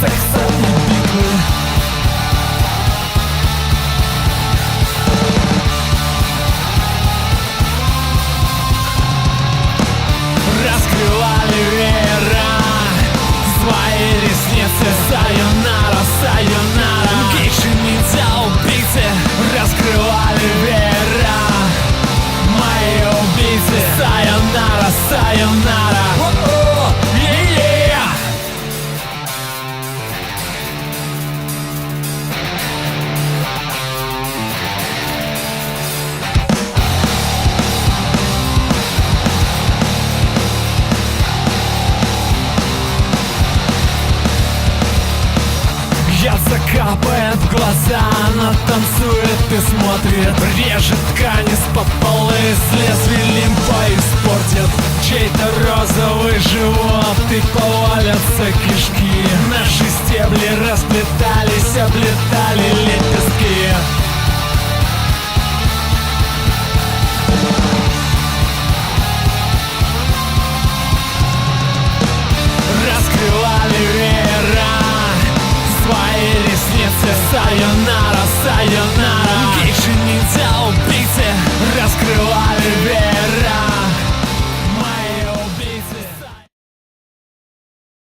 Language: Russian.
секса и беги Раскрыла вера Свои ресницы Сайонара, сайонара. Гейши нельзя убийцы Раскрывали вера Мои убийцы. Сайонара, сайонара. сердце капает в глаза Она танцует и смотрит Режет ткани с подполы, полы. С лимфа испортит Чей-то розовый живот И повалятся кишки. Наши стебли расплетались, облетали